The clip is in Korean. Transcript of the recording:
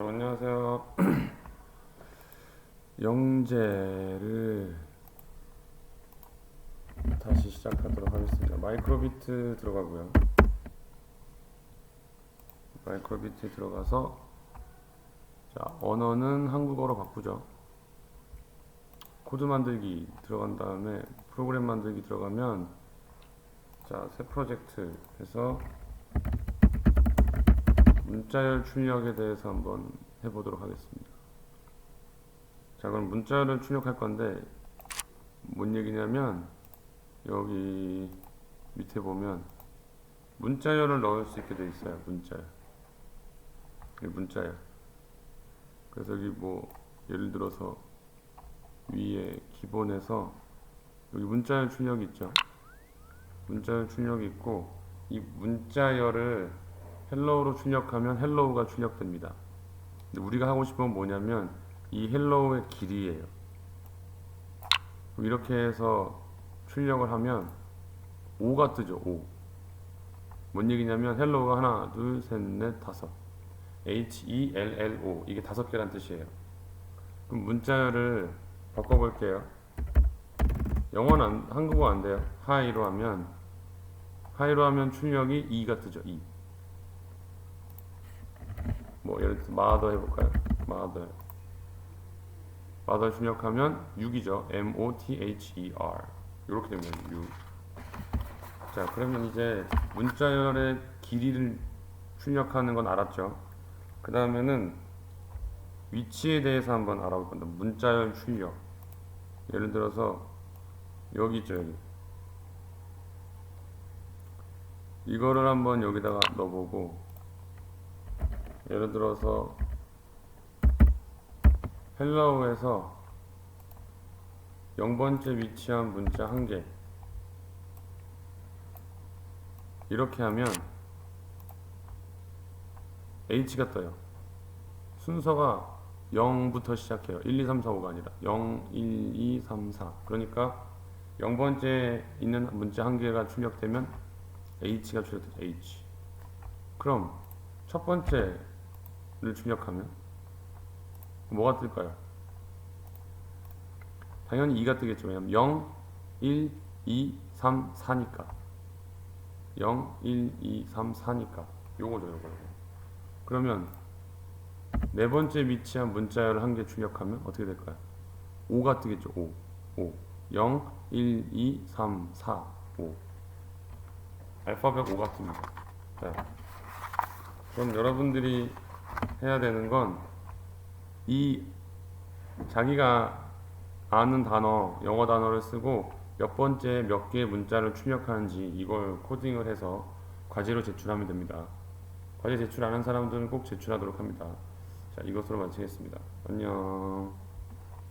안녕하세요. 영재를 다시 시작하도록 하겠습니다. 마이크로비트 들어가고요. 마이크로비트 들어가서 자 언어는 한국어로 바꾸죠. 코드 만들기 들어간 다음에 프로그램 만들기 들어가면 자 새 프로젝트 해서 문자열 출력에 대해서 한번 해보도록 하겠습니다. 자, 그럼 문자열을 출력할 건데 뭔 얘기냐면 여기 밑에 보면 문자열을 넣을 수 있게 돼 있어요. 문자열. 이 문자열. 그래서 여기 뭐 예를 들어서 위에 기본에서 여기 문자열 출력이 있죠. 문자열 출력이 있고 이 문자열을 헬로우로 출력하면 헬로우가 출력됩니다. 우리가 하고 싶은 건 뭐냐면 이 헬로우의 길이에요. 이렇게 해서 출력을 하면 5가 뜨죠. 5. 뭔 얘기냐면 헬로우가 하나, 둘, 셋, 넷, 다섯. H E L L O 이게 다섯 개란 뜻이에요. 그럼 문자열을 바꿔볼게요. 영어는 안, 한국어 안 돼요. 하이로 하면 하이로 하면 출력이 2가 뜨죠. 2. 뭐 예를 들어 마더 해볼까요? 마더 출력하면 6이죠. M O T H E R 이렇게 되면 6. 자 그러면 이제 문자열의 길이를 출력하는 건 알았죠. 그 다음에는 위치에 대해서 한번 알아볼 건데 문자열 출력. 예를 들어서 여기 있죠 여기. 이거를 한번 여기다가 넣어보고 예를 들어서 헬로우에서 0번째 위치한 문자 한 개. 이렇게 하면 H가 떠요. 순서가 0부터 시작해요. 1, 2, 3, 4, 5가 아니라. 0, 1, 2, 3, 4 그러니까 0번째 있는 문자 한 개가 출력되면 H가 출력되죠. H. 그럼 첫 번째 를 출력하면 뭐가 뜰까요? 당연히 2가 뜨겠죠. 왜냐면 0, 1, 2, 3, 4니까. 0, 1, 2, 3, 4니까. 요거죠, 요거. 그러면 네 번째 위치한 문자열을 한개 출력하면 어떻게 될까요? 5가 뜨겠죠. 5. 5. 0, 1, 2, 3, 4, 5. 알파벳 5가 뜹니다. 자, 그럼 여러분들이 해야 되는 건 이 자기가 아는 단어, 영어 단어를 쓰고 몇 번째 몇 개의 문자를 출력하는지 이걸 코딩을 해서 과제로 제출하면 됩니다. 과제 제출 안 한 사람들은 꼭 제출하도록 합니다. 자, 이것으로 마치겠습니다. 안녕.